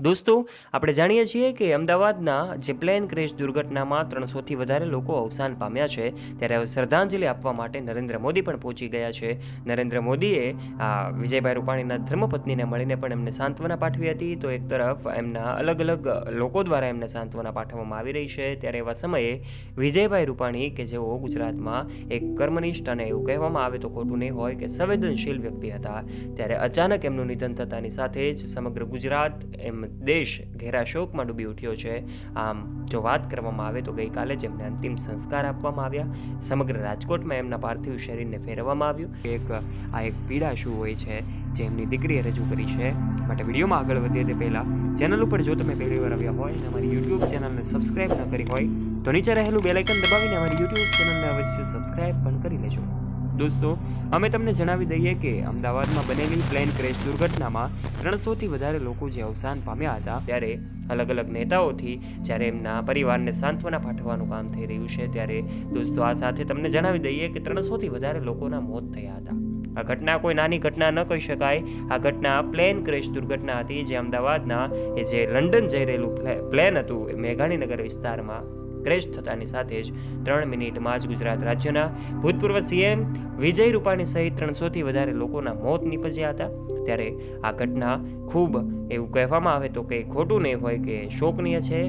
દોસ્તો, આપણે જાણીએ છીએ કે અમદાવાદના જે પ્લેન ક્રેશ દુર્ઘટનામાં ત્રણસોથી વધારે લોકો અવસાન પામ્યા છે, ત્યારે હવે શ્રદ્ધાંજલિ આપવા માટે નરેન્દ્ર મોદી પણ પહોંચી ગયા છે. નરેન્દ્ર મોદીએ, આ, વિજયભાઈ રૂપાણીના ધર્મપત્નીને મળીને પણ એમને સાંત્વના પાઠવી હતી. તો એક તરફ એમના અલગ અલગ લોકો દ્વારા એમને સાંત્વના પાઠવવામાં આવી રહી છે. ત્યારે એવા સમયે વિજયભાઈ રૂપાણી કે જેઓ ગુજરાતમાં એક કર્મનિષ્ઠ અને એવું કહેવામાં આવે તો ખોટું નહીં હોય કે સંવેદનશીલ વ્યક્તિ હતા. ત્યારે અચાનક એમનું નિધન થતાની સાથે જ સમગ્ર ગુજરાત એમ દેશ ઘેરા શોકમાં ડૂબી ઉઠ્યો છે. આમ, જો વાત કરવામાં આવે તો ગઈકાલે જ એમને અંતિમ સંસ્કાર આપવામાં આવ્યા. સમગ્ર રાજકોટમાં એમના પાર્થિવ શરીરને ફેરવવામાં આવ્યું. એક, આ એક પીડા શું હોય છે જે એમની દીકરીએ રજૂ કરી છે? માટે વિડીયોમાં આગળ વધીએ તે પહેલાં, ચેનલ ઉપર જો તમે પહેલી વાર આવ્યા હોય અને અમારી યુટ્યુબ ચેનલને સબસ્ક્રાઈબ ન કરી હોય, તો નીચે રહેલું બેલાઇકન દબાવીને અમારી યુટ્યુબ ચેનલને અવશ્ય સબસ્ક્રાઈબ પણ કરી લેજો. દોસ્તો, અમે તમને જણાવી દઈએ કે અમદાવાદમાં બનેલી પ્લેન ક્રેશ દુર્ઘટનામાં ત્રણસોથી વધારે લોકો જે અવસાન પામ્યા હતા, ત્યારે અલગ અલગ નેતાઓથી જ્યારે એમના પરિવારને સાંત્વના પાઠવવાનું કામ થઈ રહ્યું છે, ત્યારે દોસ્તો આ સાથે તમને જણાવી દઈએ કે ત્રણસોથી વધારે લોકોના મોત થયા હતા. આ ઘટના કોઈ નાની ઘટના ન કહી શકાય. આ ઘટના પ્લેન ક્રેશ દુર્ઘટના હતી, જે અમદાવાદના એ જે લંડન જઈ રહેલું પ્લેન હતું, એ મેઘાણીનગર વિસ્તારમાં ક્રેશ થતાની સાથે જ ત્રણ મિનિટમાં જ ગુજરાત રાજ્યના ભૂતપૂર્વ સીએમ વિજય રૂપાણી સહિત ત્રણસોથી વધારે લોકોના મોત નીપજ્યા હતા. ત્યારે આ ઘટના ખૂબ એવું કહેવામાં આવે તો કે ખોટું નહીં હોય કે શોકનીય છે.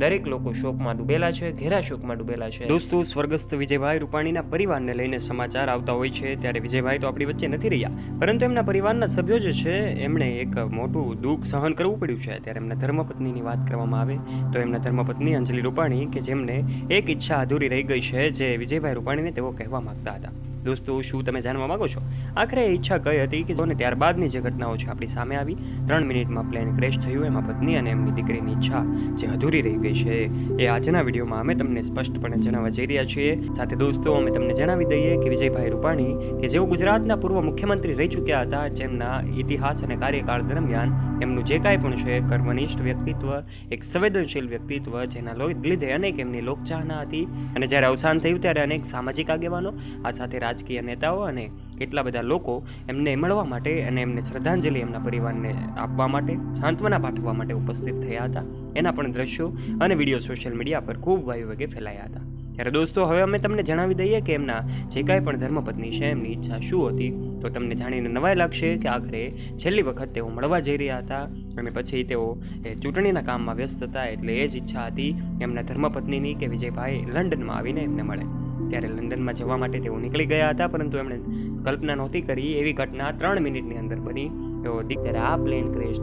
દરેક લોકો શોકમાં ડૂબેલા છે, ઘેરા શોકમાં ડૂબેલા છે. દોસ્તો, સ્વર્ગસ્થ વિજયભાઈ રૂપાણીના પરિવારને લઈને સમાચાર આવતા હોય છે. ત્યારે વિજયભાઈ તો આપણી વચ્ચે નથી રહ્યા, પરંતુ એમના પરિવારના સભ્યો જે છે, એમણે એક મોટું દુઃખ સહન કરવું પડ્યું છે. ત્યારે એમના ધર્મપત્નીની વાત કરવામાં આવે તો એમના ધર્મપત્ની અંજલિ રૂપાણી કે જેમને એક ઈચ્છા અધૂરી રહી ગઈ છે, જે વિજયભાઈ રૂપાણીને તેઓ કહેવા માગતા હતા. દોસ્તો, શું તમે જાણવા માંગો છો? આખરે ઈચ્છા કઈ હતી કે જોને ત્યારબાદની જે ઘટનાઓ છે આપણી સામે આવી, ત્રણ મિનિટમાં પ્લેન ક્રેશ થયું, એમાં પત્ની અને એમની દીકરીની ઈચ્છા જે અધૂરી રહી ગઈ છે, એ આજના વિડીયોમાં અમે તમને સ્પષ્ટપણે જણાવવા જઈ રહ્યા છીએ. સાથે દોસ્તો, અમે તમને જણાવી દઈએ કે વિજયભાઈ રૂપાણી, કે જેઓ ગુજરાતના પૂર્વ મુખ્યમંત્રી રહી ચૂક્યા હતા, જેમના ઇતિહાસ અને કાર્યકાળ દરમિયાન એમનું જે કાંઈ પણ છે, કર્મનિષ્ઠ વ્યક્તિત્વ, એક સંવેદનશીલ વ્યક્તિત્વ, જેના લીધે અનેક એમની લોકચાહના હતી. અને જ્યારે અવસાન થયું ત્યારે અનેક સામાજિક આગેવાનો, આ સાથે રાજકીય નેતાઓ અને કેટલા બધા લોકો એમને મળવા માટે અને એમને શ્રદ્ધાંજલિ એમના પરિવારને આપવા માટે, સાંત્વના પાઠવવા માટે ઉપસ્થિત થયા હતા. એના પણ દ્રશ્યો અને વીડિયો સોશિયલ મીડિયા પર ખૂબ વાયુ વેગે ફેલાયા હતા. ત્યારે દોસ્તો, હવે અમે તમને જણાવી દઈએ કે એમના જે કાંઈ પણ ધર્મપત્ની છે, એમની ઈચ્છા શું હતી, તો તમને જાણીને નવાઈ લાગશે કે આખરે છેલ્લી વખત તેઓ મળવા જઈ રહ્યા હતા. અને પછી તેઓ એ ચૂંટણીના કામમાં વ્યસ્ત હતા, એટલે એ જ ઈચ્છા હતી એમના ધર્મપત્નીની કે વિજયભાઈ લંડનમાં આવીને એમને મળે. ત્યારે લંડનમાં જવા માટે તેઓ નીકળી ગયા હતા, પરંતુ એમણે કલ્પના નહોતી કરી એવી ઘટના ત્રણ મિનિટની અંદર બની. તો દીકરે આ પ્લેન ક્રેશ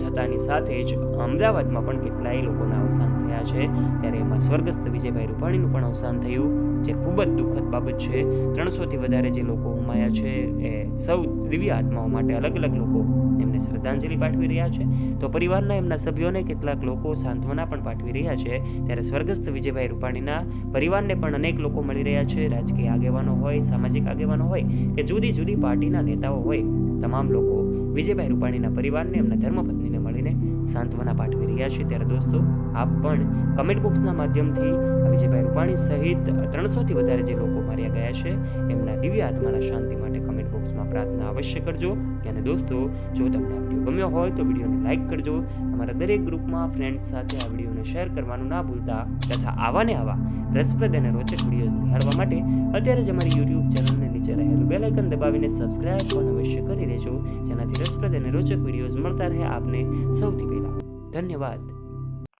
થતાની સાથે જ અમદાવાદમાં પણ કેટલાય લોકોના અવસાન થયા છે. ત્યારે એમાં સ્વર્ગસ્થ વિજયભાઈ રૂપાણીનું પણ અવસાન થયું, જે ખૂબ જ દુઃખદ બાબત છે. ત્રણસોથી વધારે જે લોકો હુમાયા છે, એ સૌ દિવ્ય આત્માઓ માટે અલગ અલગ લોકો એમને શ્રદ્ધાંજલિ પાઠવી રહ્યા છે. તો પરિવારના એમના સભ્યોને કેટલાક લોકો સાંત્વના પણ પાઠવી રહ્યા છે. ત્યારે સ્વર્ગસ્થ વિજયભાઈ રૂપાણીના પરિવારને પણ અનેક લોકો મળી રહ્યા છે. રાજકીય આગેવાનો હોય, સામાજિક આગેવાનો હોય કે જુદી જુદી પાર્ટીના નેતાઓ હોય, તમામ લોકો વિજયભાઈ રૂપાણીના પરિવારને, એમના ધર્મપત્નીને મળીને સાંત્વના પાઠવી રહ્યા છે. ત્યારે દોસ્તો, આપ પણ કમેન્ટ બોક્સના માધ્યમથી વિજયભાઈ રૂપાણી સહિત ત્રણસોથી વધારે જે લોકો માર્યા ગયા છે, એમના દિવ્ય આત્માના શાંતિ માટે પ્રાર્થના અવશ્ય કરજો. અને દોસ્તો, જો તમને આ વીડિયો ગમ્યો હોય તો વિડીયોને લાઇક કરજો. તમારા દરેક ગ્રુપમાં ફ્રેન્ડ્સ સાથે આ વિડીયોને શેર કરવાનું ના ભૂલતા. તથા આવા ને આવા રસપ્રદ અને રોચક વિડીયોઝ નિહાળવા માટે અત્યારે જ અમારી યુટ્યુબ ચેનલને નીચે રહેલું બેલ આઇકન દબાવીને સબસ્ક્રાઇબ પણ અવશ્ય કરી દેજો જેનાથી રસપ્રદ અને રોચક વિડીયોઝ મળતા રહે આપને સૌથી પહેલાં. ધન્યવાદ.